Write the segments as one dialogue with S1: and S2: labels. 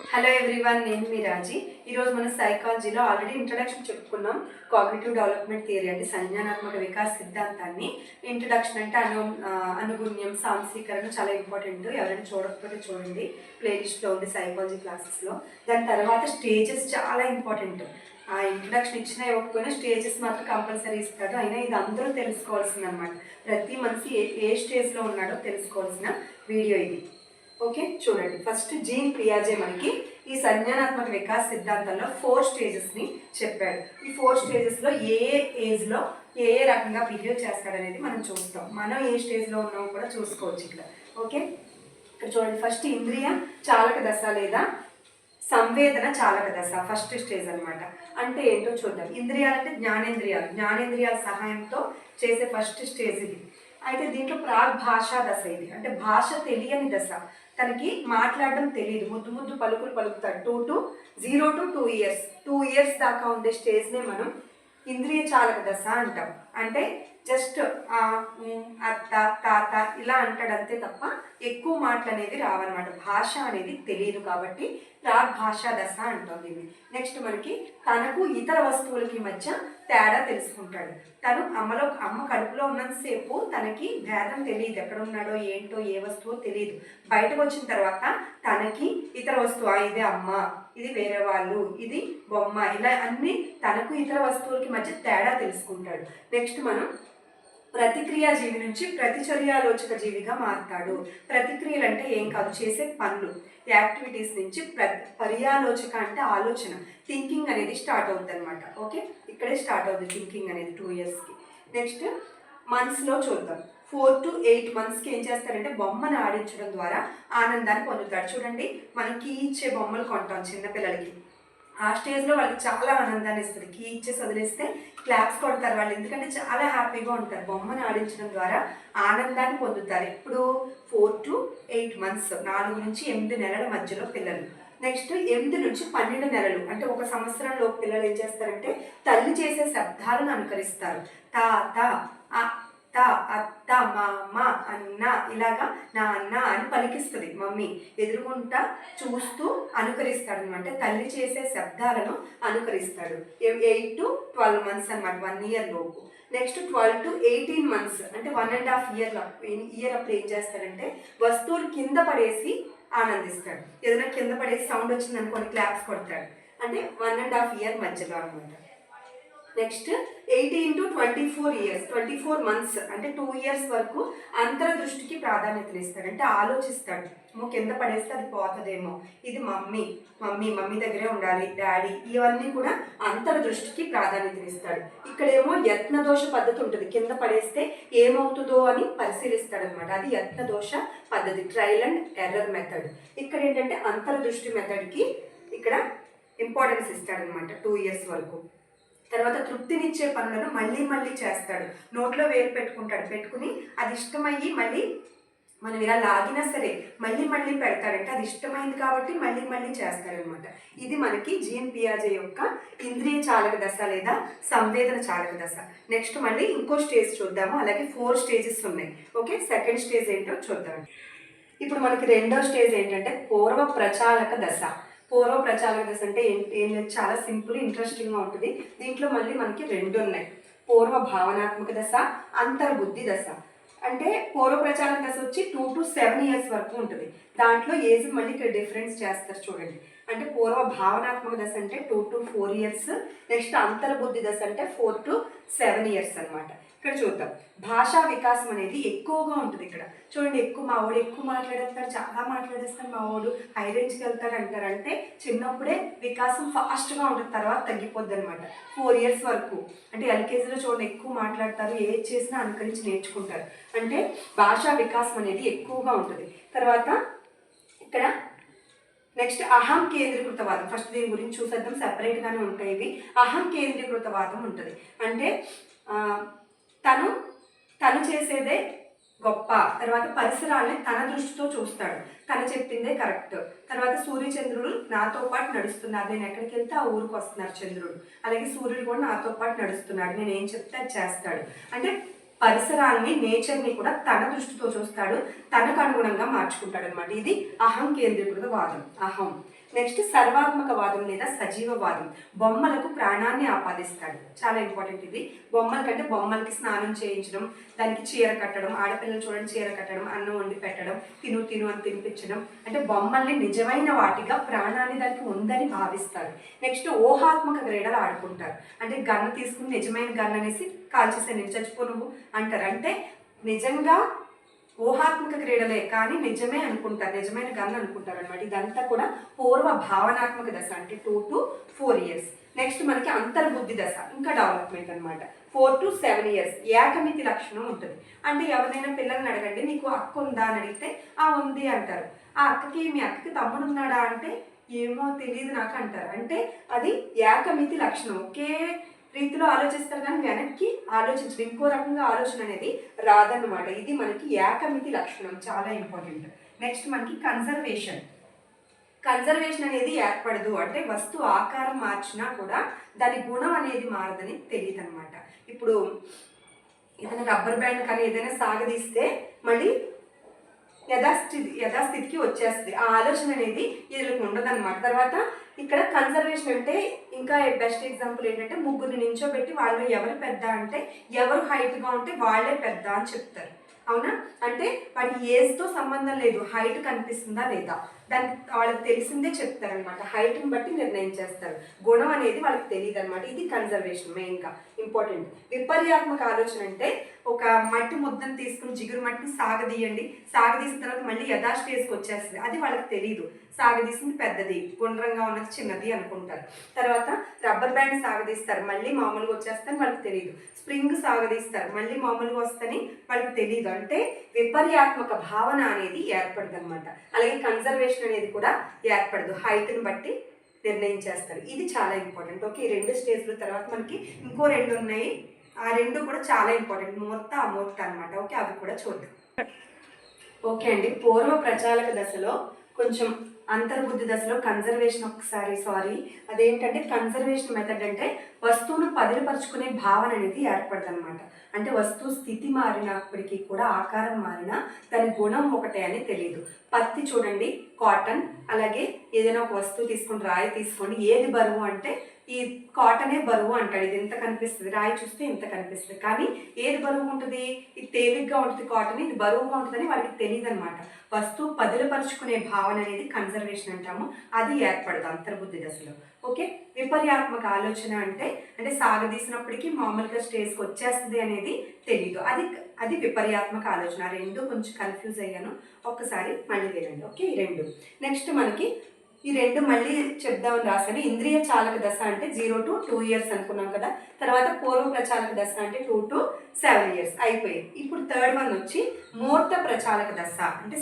S1: Hello everyone నేను మీ రాజీ. ఈరోజు మనం సైకాలజీలో ఆల్రెడీ ఇంట్రడక్షన్ చెప్పుకున్నాం. కాగ్నిటివ్ డెవలప్మెంట్ థియరీ అంటే సంజ్ఞానాత్మక వికాస్ సిద్ధాంతాన్ని. ఇంట్రడక్షన్ అంటే అను అనుగుణ్యం సాంసీకరణ చాలా ఇంపార్టెంట్ ఎవరైనా చూడకపోతే చూడండి. ప్లేలిస్ట్లో ఉంది సైకాలజీ క్లాసెస్లో దాని తర్వాత స్టేజెస్ చాలా ఇంపార్టెంట్ ఆ ఇంట్రడక్షన్ ఇచ్చినా ఇవ్వకపోయినా స్టేజెస్ మాత్రం కంపల్సరీ ఇస్తాడు అయినా ఇది అందరూ తెలుసుకోవాల్సింది అనమాట ప్రతి మనిషి ఏ ఏ స్టేజ్లో ఉన్నాడో తెలుసుకోవాల్సిన వీడియో ఇది. ఓకే చూడండి. ఫస్ట్ జీన్ పియాజే మనకి ఈ సంజ్ఞానాత్మక వికాస్ సిద్ధాంతంలో ఫోర్ స్టేజెస్ని చెప్పాడు. ఈ ఫోర్ స్టేజెస్లో ఏ ఏ ఏజ్లో ఏ ఏ రకంగా బిహేవ్ చేస్తాడనేది మనం చూస్తాం. మనం ఏ స్టేజ్లో ఉన్నామో కూడా చూసుకోవచ్చు ఇక్కడ. ఓకే? ఇక్కడ చూడండి. ఫస్ట్ ఇంద్రియ చాలక దశ లేదా సంవేదన చాలక దశ ఫస్ట్ స్టేజ్ అనమాట అంటే ఏంటో చూద్దాం. ఇంద్రియాలు అంటే జ్ఞానేంద్రియాలు. జ్ఞానేంద్రియాల సహాయంతో చేసే ఫస్ట్ స్టేజ్ ఇది. అయితే దీంట్లో ప్రాగ్ భాషా దశ ఇది. అంటే భాష తెలియని దశ. తనకి మాట్లాడడం తెలియదు ముద్దు ముద్దు పలుకులు పలుకుతాడు. Two to zero to two years. Two years దాకా ఉండే స్టేజ్నే మనం ఇంద్రియ చాలక దశ అంటాం. అంటే జస్ట్ ఆ, అత్త తాత ఇలా అంటాడు అంతే తప్ప ఎక్కువ మాటలు అనేది రావన్నమాట. భాష అనేది తెలియదు కాబట్టి రాగ్ భాషా దశ అంటుంది. నెక్స్ట్ మనకి తనకు ఇతర వస్తువులకి మధ్య తేడా తెలుసుకుంటాడు. తను అమ్మలో అమ్మ కడుపులో ఉన్నంతసేపు తనకి భేదం తెలియదు. ఎక్కడ ఉన్నాడో ఏంటో ఏ వస్తువో తెలియదు. బయటకు వచ్చిన తర్వాత తనకి ఇతర వస్తువు? ఇది అమ్మ ఇది వేరే వాళ్ళు ఇది బొమ్మ ఇలా అన్ని తనకు ఇతర వస్తువులకి మధ్య తేడా తెలుసుకుంటాడు. నెక్స్ట్ మనం ప్రతిక్రియా జీవి నుంచి ప్రతిచర్యాలోచక జీవిగా మారుతాడు. ప్రతిక్రియలు అంటే ఏం కాదు చేసే పనులు. యాక్టివిటీస్ నుంచి ప్ర పర్యాలోచక అంటే ఆలోచన. థింకింగ్ అనేది స్టార్ట్ అవుతుంది అనమాట ఓకే? ఇక్కడే స్టార్ట్ అవుతుంది థింకింగ్ అనేది టూ ఇయర్స్కి. నెక్స్ట్ మంత్స్లో చూద్దాం. ఫోర్ టు ఎయిట్ మంత్స్కి ఏం చేస్తారంటే బొమ్మను ఆడించడం ద్వారా ఆనందాన్ని పొందుతాడు చూడండి మనకి ఇచ్చే బొమ్మలు కొంటాం చిన్నపిల్లలకి ఆ స్టేజ్లో వాళ్ళకి చాలా ఆనందాన్ని ఇస్తుంది. కీ ఇచ్చేసి వదిలేస్తే క్లాప్స్ కొడతారు వాళ్ళు. ఎందుకంటే చాలా హ్యాపీగా ఉంటారు. బొమ్మను ఆడించడం ద్వారా ఆనందాన్ని పొందుతారు. ఇప్పుడు ఫోర్ టు ఎయిట్ మంత్స్ నాలుగు నుంచి ఎనిమిది నెలల మధ్యలో పిల్లలు. నెక్స్ట్ ఎనిమిది నుంచి పన్నెండు నెలలు. అంటే ఒక సంవత్సరంలో పిల్లలు ఏం చేస్తారంటే తల్లి చేసే శబ్దాలను అనుకరిస్తారు. తాత అత్త అత్త మామ అన్న ఇలాగా నాన్న అని పలికిస్తుంది మమ్మీ. ఎదురుగుంటా చూస్తూ అనుకరిస్తాడు అనమాట తల్లి చేసే శబ్దాలను అనుకరిస్తాడు. ఎయిట్ టు ట్వెల్వ్ మంత్స్ అనమాట వన్ ఇయర్ లోపు. Next twelve to eighteen months అంటే one and half year year అప్పుడు ఏం చేస్తాడంటే వస్తువులు కింద పడేసి ఆనందిస్తాడు. ఏదైనా కింద పడేసి సౌండ్ వచ్చిందనుకోని క్లాప్స్ కొడతాడు. అంటే వన్ అండ్ హాఫ్ ఇయర్ మధ్యలో అనమాట next eighteen to twenty four years twenty four months అంటే టూ ఇయర్స్ వరకు అంతర్దృష్టికి ప్రాధాన్యతనిస్తాడు. అంటే ఆలోచిస్తాడు. ఏమో కింద పడేస్తే అది పోతుందేమో. ఇది మమ్మీ. మమ్మీ మమ్మీ దగ్గరే ఉండాలి. డాడీ. ఇవన్నీ కూడా అంతర్దృష్టికి ప్రాధాన్యతనిస్తాడు. ఇక్కడేమో యత్నదోష పద్ధతి ఉంటుంది. కింద పడేస్తే ఏమవుతుందో అని పరిశీలిస్తాడు అనమాట అది యత్నదోష పద్ధతి. ట్రయల్ అండ్ ఎర్రర్ మెథడ్ ఇక్కడ ఏంటంటే అంతర్దృష్టి మెథడ్కి ఇక్కడ ఇంపార్టెన్స్ ఇస్తాడనమాట టూ ఇయర్స్ వరకు. తర్వాత తృప్తినిచ్చే పనులను మళ్ళీ మళ్ళీ చేస్తాడు. నోట్లో వేలు పెట్టుకుంటాడు. పెట్టుకుని అది ఇష్టమయ్యి మళ్ళీ మనం ఇలా లాగినా సరే మళ్ళీ మళ్ళీ పెడతాడంటే అది ఇష్టమైంది కాబట్టి మళ్ళీ మళ్ళీ చేస్తాడనమాట. ఇది మనకి జీన్ పియాజే యొక్క ఇంద్రియ చాలక దశ లేదా సంవేదన చాలక దశ. నెక్స్ట్ మళ్ళీ ఇంకో స్టేజ్ చూద్దాము. అలాగే ఫోర్ స్టేజెస్ ఉన్నాయి. ఓకే? సెకండ్ స్టేజ్ ఏంటో చూద్దాం ఇప్పుడు మనకి రెండో స్టేజ్ ఏంటంటే పూర్వ ప్రచాలక దశ. పూర్వ ప్రచాలక దశ అంటే ఏం ఏం లేదు. చాలా సింపుల్ ఇంట్రెస్టింగ్గా ఉంటుంది. దీంట్లో మళ్ళీ మనకి రెండు ఉన్నాయి. పూర్వ భావనాత్మక దశ అంతర్బుద్ధి దశ. అంటే పూర్వ ప్రచారం దశ వచ్చి టూ టు సెవెన్ ఇయర్స్ వరకు ఉంటుంది. దాంట్లో ఏజ్ మళ్ళీ ఇక్కడ డిఫరెన్స్ చేస్తారు చూడండి. అంటే పూర్వ భావనాత్మక దశ అంటే two to four years next అంతర్బుద్ధి దశ అంటే ఫోర్ టు సెవెన్ ఇయర్స్ అనమాట ఇక్కడ చూద్దాం. భాషా వికాసం అనేది ఎక్కువగా ఉంటుంది ఇక్కడ. చూడండి ఎక్కువ మా వాడు ఎక్కువ మాట్లాడేస్తాడు చాలా మాట్లాడేస్తాడు మా వాడు. హై రేంజ్కి వెళ్తాడు అంటారు అంటే చిన్నప్పుడే వికాసం ఫాస్ట్గా ఉంటుంది తర్వాత తగ్గిపోద్ది అనమాట ఫోర్ ఇయర్స్ వరకు. అంటే ఎల్కేజీలో చూడండి ఎక్కువ మాట్లాడతారు ఏది చేసినా అనుకరించి నేర్చుకుంటారు. అంటే భాషా వికాసం అనేది ఎక్కువగా ఉంటుంది. తర్వాత ఇక్కడ నెక్స్ట్ అహం కేంద్రీకృతవాదం ఫస్ట్ దీని గురించి చూసేద్దాం సెపరేట్గానే ఉంటాయి ఇవి. అహం కేంద్రీకృతవాదం ఉంటుంది. అంటే తను తను చేసేదే గొప్ప. తర్వాత పరిసరాల్ని తన దృష్టితో చూస్తాడు. తను చెప్పిందే కరెక్ట్. తర్వాత సూర్యచంద్రుడు నాతో పాటు నడుస్తున్నారు. నేను ఎక్కడికి వెళ్తే ఆ ఊరికి వస్తున్నారు చంద్రుడు. అలాగే సూర్యుడు కూడా నాతో పాటు నడుస్తున్నాడు. నేను ఏం చెప్తే అది చేస్తాడు. అంటే పరిసరాల్ని నేచర్ని కూడా తన దృష్టితో చూస్తాడు. తనకు అనుగుణంగా మార్చుకుంటాడు అనమాట ఇది అహం కేంద్రీకృత వాదం. అహం. నెక్స్ట్ సర్వాత్మక వాదం లేదా సజీవవాదం. బొమ్మలకు ప్రాణాన్ని ఆపాదిస్తాడు. చాలా ఇంపార్టెంట్ ఇది. బొమ్మల కంటే బొమ్మలకి స్నానం చేయించడం దానికి చీర కట్టడం ఆడపిల్లలు చూడండి చీర కట్టడం అన్నం వండి పెట్టడం తిను తిను అని తినిపించడం. అంటే బొమ్మల్ని నిజమైన వాటిగా ప్రాణాన్ని దానికి ఉందని భావిస్తారు. నెక్స్ట్ ఊహాత్మక క్రీడలు ఆడుకుంటారు. అంటే గన్ను తీసుకుని నిజమైన గన్ అనేసి కాల్చేసే నేను చచ్చిపో నువ్వు అంటారు. అంటే నిజంగా ఊహాత్మక క్రీడలే కానీ నిజమే అనుకుంటారు నిజమైన గన్ అనుకుంటారు అనమాట ఇదంతా కూడా పూర్వ భావనాత్మక దశ అంటే two to four years next మనకి అంతర్బుద్ధి దశ ఇంకా డెవలప్మెంట్ అనమాట ఫోర్ టు సెవెన్ ఇయర్స్ ఏకమితి లక్షణం ఉంటుంది. అంటే ఎవరైనా పిల్లల్ని అడగండి నీకు అక్క ఉందా? అని అడిగితే ఆ ఉంది అంటారు. ఆ అక్కకి మీ అక్కకి తమ్ముడు ఉన్నాడా అంటే ఏమో తెలియదు నాకు అంటారు. అంటే అది ఏకమితి లక్షణం. ఒకే రీతిలో ఆలోచిస్తారు కానీ వెనక్కి ఆలోచించడం ఇంకో రకంగా ఆలోచన అనేది రాదన్నమాట. ఇది మనకి ఏకమితి లక్షణం. చాలా ఇంపార్టెంట్ నెక్స్ట్ మనకి కన్జర్వేషన్ కన్జర్వేషన్ అనేది ఏర్పడదు. అంటే వస్తువు ఆకారం మార్చినా కూడా దాని గుణం అనేది మారదని తెలియదు అనమాట ఇప్పుడు ఏదైనా రబ్బర్ బ్యాండ్ కానీ ఏదైనా సాగదీస్తే మళ్ళీ యథాస్థితి యథాస్థితికి వచ్చేస్తుంది. ఆ ఆలోచన అనేది వీళ్ళకి ఉండదన్నమాట. తర్వాత ఇక్కడ కన్సర్వేషన్ అంటే ఇంకా బెస్ట్ ఎగ్జాంపుల్ ఏంటంటే ముగ్గురిని నించోబెట్టి వాళ్ళు ఎవరు పెద్ద అంటే ఎవరు హైట్గా ఉంటే వాళ్ళే పెద్ద అని చెప్తారు. అవునా? అంటే వాడి ఏజ్తో సంబంధం లేదు. హైట్ కనిపిస్తుందా లేదా? దానికి వాళ్ళకి తెలిసిందే చెప్తారనమాట హైట్ని బట్టి నిర్ణయం చేస్తారు. గుణం అనేది వాళ్ళకి తెలియదు అనమాట ఇది కన్జర్వేషన్ మెయిన్గా ఇంపార్టెంట్ విపర్యాత్మక ఆలోచన అంటే ఒక మట్టి ముద్దను తీసుకుని జిగురు మట్టిని సాగదీయండి. సాగదీసిన తర్వాత మళ్ళీ యథా స్టేజ్కి వచ్చేస్తుంది. అది వాళ్ళకి తెలియదు సాగదీసింది పెద్దది. గుండ్రంగా ఉన్నది చిన్నది అనుకుంటారు. తర్వాత రబ్బర్ బ్యాండ్ సాగదీస్తారు. మళ్ళీ మామూలుగా వచ్చేస్తారని వాళ్ళకి తెలియదు స్ప్రింగ్ సాగదీస్తారు. మళ్ళీ మామూలుగా వస్తని వాళ్ళకి తెలియదు అంటే విపర్యాత్మక భావన అనేది ఏర్పడదన్నమాట. అలాగే కన్జర్వేషన్ అనేది కూడా ఏర్పడదు. హైట్ని బట్టి నిర్ణయం చేస్తారు. ఇది చాలా ఇంపార్టెంట్ ఓకే ఈ రెండు స్టేజ్ల తర్వాత మనకి ఇంకో రెండు ఉన్నాయి. ఆ రెండు కూడా చాలా ఇంపార్టెంట్ ముహూర్త అమూర్త అనమాట ఓకే అవి కూడా చూద్దాం. ఓకే అండి. పూర్వ ప్రచాలక దశలో కొంచెం అంతర్బుద్ధి దశలో కన్జర్వేషన్ ఒకసారి సారీ అదేంటంటే కన్జర్వేషన్ మెథడ్ అంటే వస్తువును పదిలపరుచుకునే భావన అనేది ఏర్పడదనమాట అంటే వస్తువు స్థితి మారినప్పటికీ కూడా ఆకారం మారినా దాని గుణం ఒకటే అని తెలియదు. పత్తి చూడండి కాటన్ అలాగే ఏదైనా ఒక వస్తువు తీసుకొని రాయి తీసుకోండి ఏది బరువు అంటే ఈ కాటనే బరువు అంటాడు. ఇది ఎంత కనిపిస్తుంది. రాయి చూస్తే ఇంత కనిపిస్తుంది. కానీ ఏది బరువు ఉంటుంది? ఇది తేలిగ్గా ఉంటుంది కాటన్. ఇది బరువుగా ఉంటుందని వాళ్ళకి తెలియదు అనమాట వస్తువు పదిలపరుచుకునే భావన అనేది కన్జర్వేషన్ అంటాము. అది ఏర్పడదు అంతర్బుద్ధి దశలో. ఓకే? విపర్యాత్మక ఆలోచన అంటే అంటే సాగదీసినప్పటికీ మామూలుగా స్టేజ్కి వచ్చేస్తుంది అనేది తెలియదు అది అది విపర్యాత్మక ఆలోచన. రెండు కొంచెం కన్ఫ్యూజ్ అయ్యాను. ఒక్కసారి మళ్ళీ వినండి. ఓకే? ఈ రెండు. నెక్స్ట్ మనకి ఈ రెండు మళ్ళీ చెప్దామని రాశాను. ఇంద్రియ చాలక దశ అంటే జీరో టు టూ ఇయర్స్ అనుకున్నాం కదా. తర్వాత పూర్వ ప్రచాలక దశ అంటే టూ టు సెవెన్ ఇయర్స్ అయిపోయింది. ఇప్పుడు థర్డ్ వన్ వచ్చి మూర్త ప్రచాలక దశ అంటే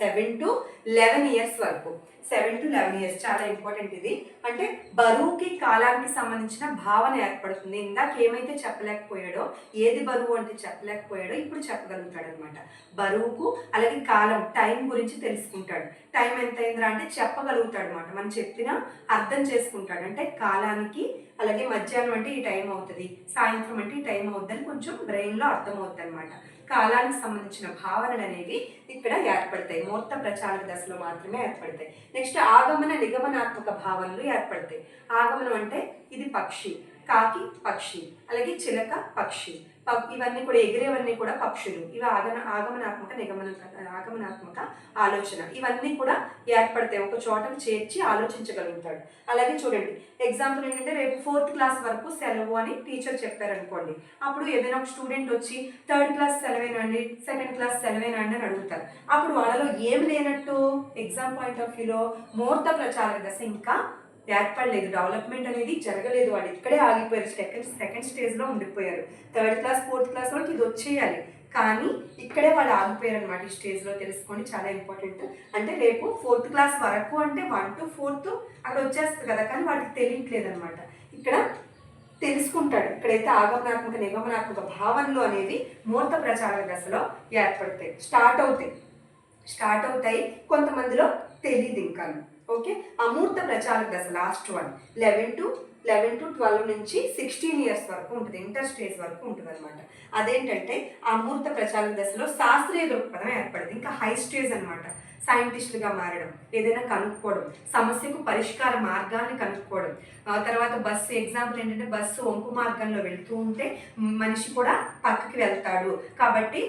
S1: సెవెన్ టు లెవెన్ ఇయర్స్ వరకు. సెవెన్ టు లెవెన్ ఇయర్స్ చాలా ఇంపార్టెంట్ ఇది. అంటే బరువుకి కాలానికి సంబంధించిన భావన ఏర్పడుతుంది. ఇందాక ఏమైతే చెప్పలేకపోయాడో ఏది బరువు అంటే చెప్పలేకపోయాడో ఇప్పుడు చెప్పగలుగుతాడు అనమాట బరువుకు అలాగే కాలం టైం గురించి తెలుసుకుంటాడు. టైం ఎంత అయిందిరా అంటే చెప్పగలుగుతాడు అనమాట మనం చెప్పినా అర్థం చేసుకుంటాడు. అంటే కాలానికి అలాగే మధ్యాహ్నం అంటే ఈ టైం అవుతుంది. సాయంత్రం అంటే ఈ టైం అవుతుందని కొంచెం బ్రెయిన్లో అర్థమవుతుంది అనమాట కాలానికి సంబంధించిన భావనలు అనేవి ఇక్కడ ఏర్పడతాయి. మూర్త ప్రచారక దశలో మాత్రమే ఏర్పడతాయి. నెక్స్ట్ ఆగమన నిగమనాత్మక భావనలు ఏర్పడతాయి. ఆగమనం అంటే ఇది పక్షి. కాకి పక్షి అలాగే చిలక పక్షి. ప- ఇవన్నీ కూడా ఎగిరేవన్నీ కూడా పక్షులు. ఇవి ఆగమ ఆగమనాత్మక నిగమన ఆగమనాత్మక ఆలోచన. ఇవన్నీ కూడా ఏర్పడతాయి. ఒక చోటకు చేర్చి ఆలోచించగలుగుతాడు. అలాగే చూడండి ఎగ్జాంపుల్ ఏంటంటే రేపు ఫోర్త్ క్లాస్ వరకు సెలవు అని టీచర్ చెప్పారనుకోండి. అప్పుడు ఏదైనా ఒక స్టూడెంట్ వచ్చి థర్డ్ క్లాస్ సెలవేనండి సెకండ్ క్లాస్ సెలవేనండి అని అడుగుతారు. అప్పుడు వాళ్ళలో ఏం లేనట్టు? ఎగ్జామ్ పాయింట్ ఆఫ్ వ్యూలో మూర్త ప్రచార దశ ఇంకా ఏర్పడలేదు డెవలప్మెంట్ అనేది జరగలేదు వాళ్ళు ఇక్కడే ఆగిపోయారు. సెకండ్ సెకండ్ స్టేజ్లో ఉండిపోయారు. థర్డ్ క్లాస్ ఫోర్త్ క్లాస్ వరకు ఇది వచ్చేయాలి. కానీ ఇక్కడే వాళ్ళు ఆగిపోయారు అనమాట ఈ స్టేజ్లో తెలుసుకొని చాలా ఇంపార్టెంట్ అంటే రేపు ఫోర్త్ క్లాస్ వరకు అంటే వన్ టు ఫోర్త్ అక్కడ వచ్చేస్తుంది కదా. కానీ వాటికి తెలియట్లేదు అనమాట ఇక్కడ తెలుసుకుంటాడు. ఇక్కడైతే ఆగమనాత్మక నిగమనాత్మక భావనలు అనేవి మూర్త ప్రచార దశలో ఏర్పడతాయి. స్టార్ట్ అవుతాయి. స్టార్ట్ అవుతాయి. కొంతమందిలో తెలియదు ఇంకా. ఓకే అమూర్త ప్రచారక దశ last one eleven to eleven to twelve నుంచి సిక్స్టీన్ ఇయర్స్ వరకు ఉంటుంది. ఇంటర్ స్టేజ్ వరకు ఉంటుంది అనమాట అదేంటంటే అమూర్త ప్రచార దశలో శాస్త్రీయ దృక్పథం ఏర్పడింది. ఇంకా హై స్టేజ్ అనమాట సైంటిస్టులుగా మారడం ఏదైనా కనుక్కోవడం సమస్యకు పరిష్కార మార్గాన్ని కనుక్కోవడం. ఆ తర్వాత బస్సు ఎగ్జాంపుల్ ఏంటంటే బస్సు వంపు మార్గంలో వెళ్తూ ఉంటే మనిషి కూడా పక్కకి వెళ్తాడు. కాబట్టి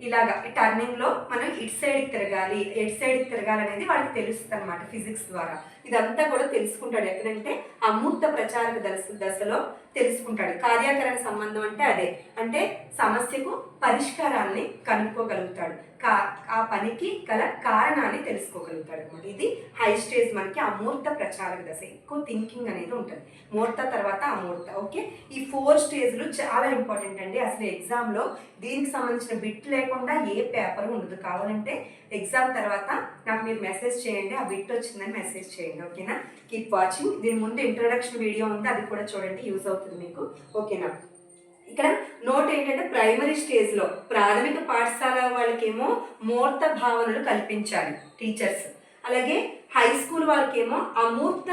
S1: ఇలాగా టర్నింగ్లో మనం ఇటు సైడ్ తిరగాలి ఎటు సైడ్ తిరగాలి అనేది వాడికి తెలుస్తుంది అనమాట ఫిజిక్స్ ద్వారా. ఇదంతా కూడా తెలుసుకుంటాడు. ఎక్కడంటే అమూర్త ప్రచారక దశ దశలో తెలుసుకుంటాడు. కార్యాకరణ సంబంధం అంటే అదే. అంటే సమస్యకు పరిష్కారాన్ని కనుక్కోగలుగుతాడు. కా ఆ పనికి గల కారణాన్ని తెలుసుకోగలుగుతాడు అనమాట ఇది హై స్టేజ్ మనకి అమూర్త ప్రచారక దశ. ఎక్కువ థింకింగ్ అనేది ఉంటుంది. మూర్త తర్వాత అమూర్త. ఓకే? ఈ ఫోర్ స్టేజ్లు చాలా ఇంపార్టెంట్ అండి. అసలు ఎగ్జామ్లో దీనికి సంబంధించిన బిట్ లేకుండా ఏ పేపర్ ఉండదు. కావాలంటే ఎగ్జామ్ తర్వాత నాకు మీరు మెసేజ్ చేయండి. ఆ బిట్ వచ్చిందని మెసేజ్ చేయండి. ఓకేనా? కీప్ వాచింగ్ దీని ముందు ఇంట్రడక్షన్ వీడియో ఉంది. అది కూడా చూడండి. యూజ్ అవుతుంది మీకు. ఓకేనా? ఇక్కడ నోట్ ఏంటంటే ప్రైమరీ స్టేజ్లో ప్రాథమిక పాఠశాల వాళ్ళకేమో మూర్త భావనలు కల్పించాలి టీచర్స్ అలాగే హై స్కూల్ వాళ్ళకేమో అమూర్త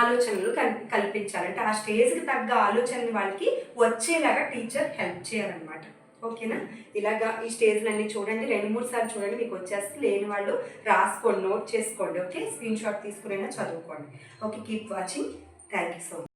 S1: ఆలోచనలు కల్ కల్పించాలి. అంటే ఆ స్టేజ్కి తగ్గ ఆలోచనలు వాళ్ళకి వచ్చేలాగా టీచర్ హెల్ప్ చేయాలన్నమాట. ఓకేనా? ఇలాగా ఈ స్టేజ్లన్నీ చూడండి. రెండు మూడు సార్లు చూడండి మీకు వచ్చేస్తే లేని వాళ్ళు రాసుకోండి నోట్ చేసుకోండి. ఓకే? స్క్రీన్ షాట్ తీసుకునైనా చదువుకోండి. Okay keep watching thank you so much